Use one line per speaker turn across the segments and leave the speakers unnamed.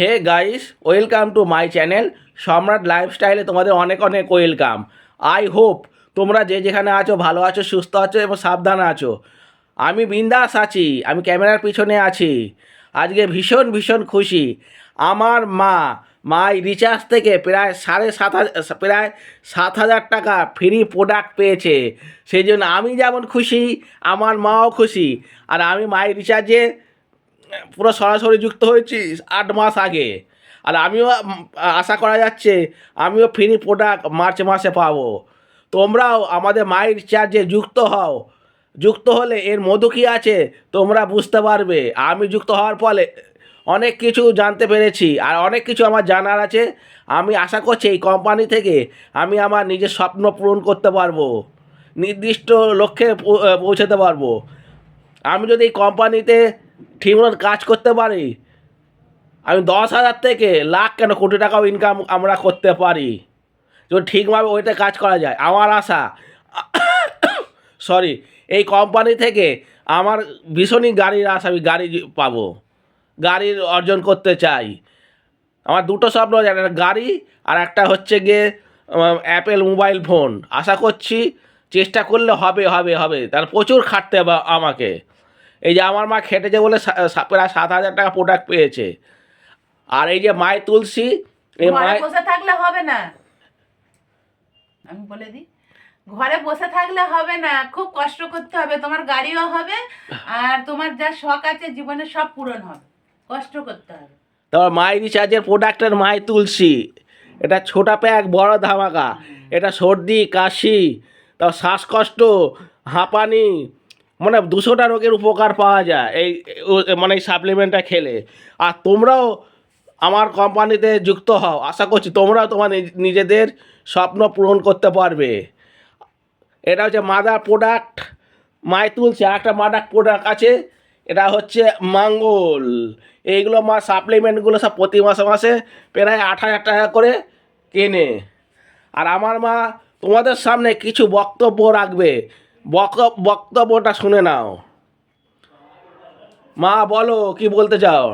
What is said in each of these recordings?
Hey guys welcome to my channel Samrat লাইফস্টাইলে তোমাদের অনেক অনেক ওয়েলকাম আই হোপ তোমরা যে যেখানে আছো, ভালো আছো, সুস্থ আছো এবং সাবধানে আছো। আমি বিন্দাস আছি, আমি ক্যামেরার পিছনে আছি। আজকে ভীষণ ভীষণ খুশি। আমার মা মাই রিচার্জ থেকে প্রায় সাড়ে সাত হাজার প্রায় সাত হাজার টাকা ফ্রি প্রোডাক্ট পেয়েছে। সেই জন্য আমি যেমন খুশি, আমার মাও খুশি। আর আমি মাই রিচার্জে পুরো সরাসরি যুক্ত হয়েছি আট মাস আগে। আর আমিও আশা করা যাচ্ছে আমিও ফ্রি প্রোডাক্ট মার্চ মাসে পাবো। তোমরাও আমাদের মায়ের চার্জে যুক্ত হও। যুক্ত হলে এর মধু কী আছে তোমরা বুঝতে পারবে। আমি যুক্ত হওয়ার ফলে অনেক কিছু জানতে পেরেছি আর অনেক কিছু আমার জানার আছে। আমি আশা করছি এই কোম্পানি থেকে আমি আমার নিজের স্বপ্ন পূরণ করতে পারব। নির্দিষ্ট লক্ষ্যে পৌঁছাতে পারব। আমি যদি এই কোম্পানিতে ঠিকমতো কাজ করতে পারি? আমি দশ হাজার থেকে লাখ কেন কোটি টাকাও ইনকাম আমরা করতে পারি? যদি ঠিকভাবে ওইটা কাজ করা যায়, আমার আশা। সরি এই কোম্পানি থেকে আমার ভীষণই গাড়ির আশা, আমি গাড়ি পাবো। গাড়ির অর্জন করতে চাই। আমার দুটো স্বপ্ন আছে, একটা গাড়ি আর একটা হচ্ছে গিয়ে অ্যাপেল মোবাইল ফোন আশা করছি, চেষ্টা করলে হবে হবে হবে। তার প্রচুর খাটতে হবে আমাকে। এই যে আমার মা খেটেছে বলে প্রায় সাত হাজার টাকা প্রোডাক্ট পেয়েছে। আর এই যে মায় তুলসী এই
ঘরে
মায়
বসে থাকলে হবে না। আমি বলে দিই ঘরে বসে থাকলে হবে না। খুব কষ্ট করতে হবে। তোমার গাড়িও হবে আর তোমার যা শখ আছে জীবনে সব পূরণ হবে। কষ্ট করতে হবে।
তারপর মাই রিচার্জের প্রোডাক্টের মাই তুলসী। এটা ছোটা প্যাক বড় ধামাকা। এটা সর্দি কাশি তারপর শ্বাসকষ্ট হাঁপানি মানে দুশোটা রোগের উপকার পাওয়া যায়। এই মানে এই সাপ্লিমেন্টটা খেলে। আর তোমরাও আমার কোম্পানিতে যুক্ত হও। আশা করছি তোমরাও তোমার নিজ- নিজেদের স্বপ্ন পূরণ করতে পারবে। এটা হচ্ছে মাদার প্রোডাক্ট মাই তুলছে। একটা মাদার প্রোডাক্ট আছে, এটা হচ্ছে মাঙ্গল। এইগুলো মা সাপ্লিমেন্টগুলো সব প্রতি মাসে মাসে প্রায় আট হাজার টাকা করে কেনে। আর আমার মা তোমাদের সামনে কিছু বক্তব্য রাখবে। বক্তব্যটা শুনে নাও। মা, বলো, কি বলতে চাও?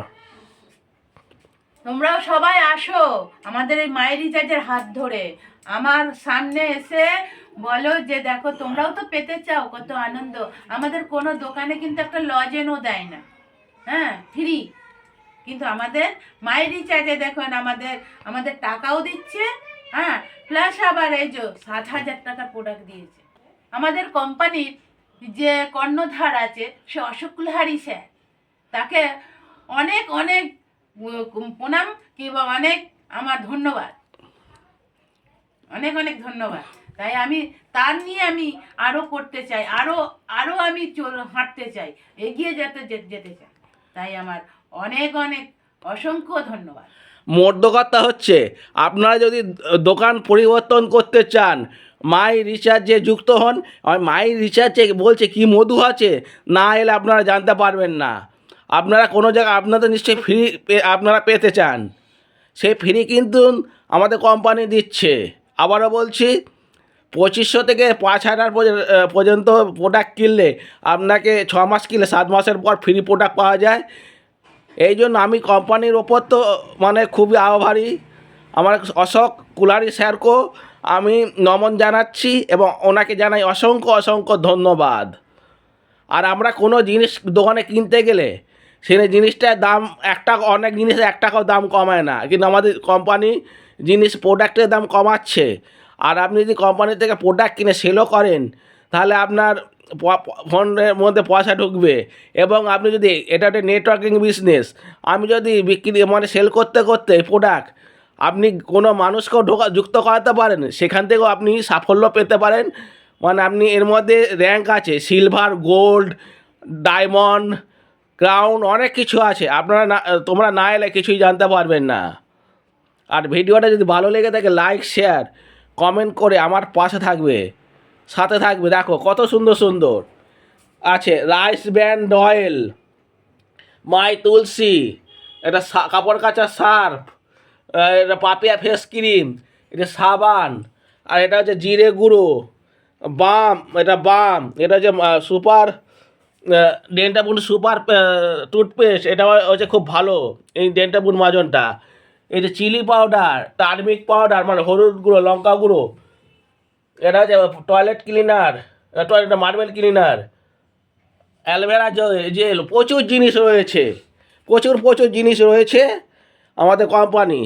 তোমরাও সবাই আসো আমাদের এই মায়ের রিচার্জের হাত ধরে। আমার সামনে এসে বলো যে, দেখো, তোমরাও তো পেতে চাও, কত আনন্দ। আমাদের কোনো দোকানে কিন্তু একটা লজেনও দেয় না। হ্যাঁ ফ্রি কিন্তু আমাদের মায়ের রিচার্জে দেখুন আমাদের আমাদের টাকাও দিচ্ছে হ্যাঁ প্লাস আবার এই যে সাত হাজার টাকা প্রোডাক্ট দিয়েছে। আমাদের কোম্পানির যে কর্ণধার আছে, সে অশোক কুলহারি স্যার। তাকে অনেক অনেক প্রণাম কিংবা অনেক আমার ধন্যবাদ। অনেক অনেক ধন্যবাদ। তাই আমি, তার নিয়ে আমি আরও করতে চাই আরও আরও আমি চল, হাঁটতে চাই, এগিয়ে যেতে যেতে চাই। তাই আমার অনেক অনেক অসংখ্য ধন্যবাদ।
কথা হচ্ছে, আপনারা যদি দোকান পরিবর্তন করতে চান মাই রিচার্জে যুক্ত হন। মাই রিচার্জে বলছে, কি মধু আছে? না এলে আপনারা জানতে পারবেন না। আপনারা কোনো জায়গায় আপনাদের নিশ্চয়ই ফ্রি আপনারা পেতে চান। সেই ফ্রি কিন্তু আমাদের কোম্পানি দিচ্ছে। আবারও বলছি, পঁচিশশো থেকে পাঁচ হাজার পর্য- পর্যন্ত প্রোডাক্ট কিনলে আপনাকে ছ মাস কিনলে সাত মাসের পর ফ্রি প্রোডাক্ট পাওয়া যায়। এই জন্য আমি কোম্পানির ওপর তো মানে খুবই আভারী। আমার অশোক কুলারি স্যারকেও আমি নমন জানাচ্ছি এবং ওনাকে জানাই অসংখ্য অসংখ্য ধন্যবাদ। আর আমরা কোনো জিনিস দোকানে কিনতে গেলে সেই জিনিসটার দাম একটা অনেক জিনিসের এক টাকাও দাম কমায় না। কিন্তু আমাদের কোম্পানি জিনিস প্রোডাক্টের দাম কমাচ্ছে। আর আপনি যদি কোম্পানি থেকে প্রোডাক্ট কিনে সেলও করেন, তাহলে আপনার ফোনের মধ্যে পয়সা ঢুকবে। এবং আপনি যদি, এটা একটা নেটওয়ার্কিং বিজনেস আমি যদি বিক্রি মানে সেল করতে করতে প্রোডাক্ট আপনি কোনো মানুষকেও ঢোকা, যুক্ত করাতে পারেন, সেখান থেকেও আপনি সাফল্য পেতে পারেন। মানে আপনি এর মধ্যে র্যাঙ্ক আছে সিলভার গোল্ড ডায়মন্ড ক্রাউন অনেক কিছু আছে। আপনারা না, তোমরা না এলে কিছুই জানতে পারবেন না। আর ভিডিওটা যদি ভালো লেগে থাকে লাইক শেয়ার কমেন্ট করে আমার পাশে থাকবে। সাথে থাকবে, দেখো কত সুন্দর সুন্দর। আছে রাইস ব্যান্ড অয়েল মাই তুলসী এটা কাপড় কাচার সার্ফ। এটা পাপিয়া ফেস ক্রিম, এটা সাবান, আর এটা হচ্ছে জিরে গুঁড়ো, বাম, এটা বাম, এটা হচ্ছে সুপার ডেন্টাবুন সুপার টুথপেস্ট, এটা হচ্ছে খুব ভালো, এই ডেন্টাবুন মাজনটা। এই যে চিলি পাউডার, টার্মিক পাউডার মানে হলুদ গুঁড়ো, লঙ্কা গুঁড়ো, এটা হচ্ছে toilet cleaner toilet marble cleaner, aloe vera gel, প্রচুর জিনিস রয়েছে, প্রচুর প্রচুর জিনিস রয়েছে আমাদের কোম্পানি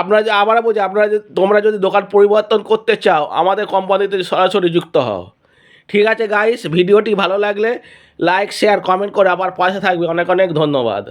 আপনারা যে আবার বলছি, আপনারা যদি তোমরা যদি দোকান পরিবর্তন করতে চাও, আমাদের কোম্পানিতে সরাসরি যুক্ত হও। ঠিক আছে গাইস ভিডিওটি ভালো লাগলে লাইক শেয়ার কমেন্ট করে আবার পাশে থাকবে। অনেক অনেক ধন্যবাদ।